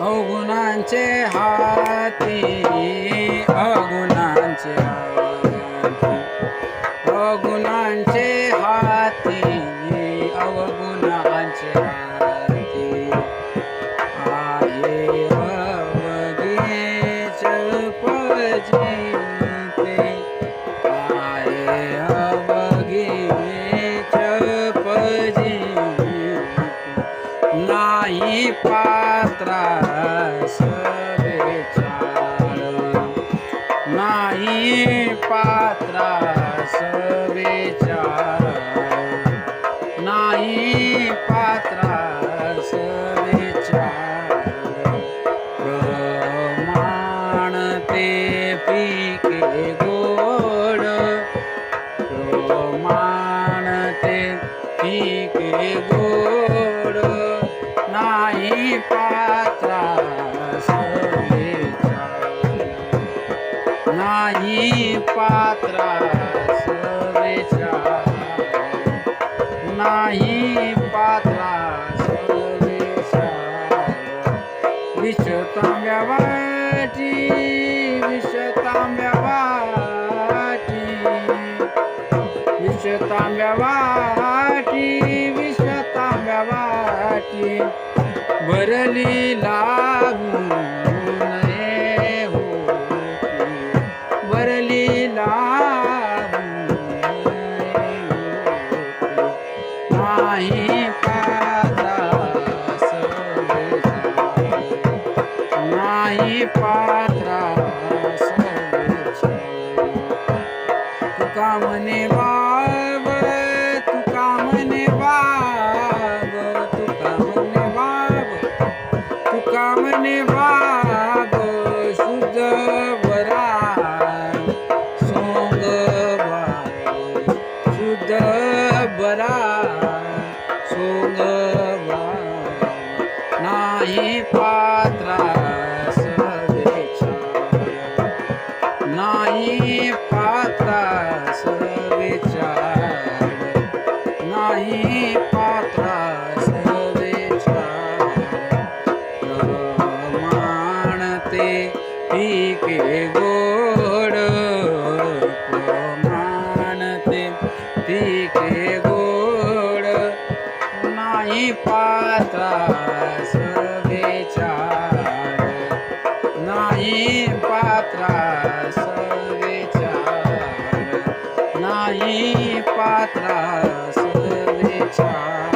अवगुणांचे हाती अवगुण नाही पात्रास बेचाळ नाही पात्रा नाही पात्रास बेचाळ नाही पात्रा बेचाळ नाही पात्रास बेचाळ विषतांब्या वाटी विषतांब्या वाटी विषतांब्या वाटी विषतांब्या वाटी भरली लागून नये होती. भरली लागू नाही पात्रास नाही तुका म्हणे बरा सोंग शुद्ध बरा नाही पा के गोड मानते के गोड नाही पाता सवेचार नाही पात्रा सवेचार नाही पात्रा सवेचार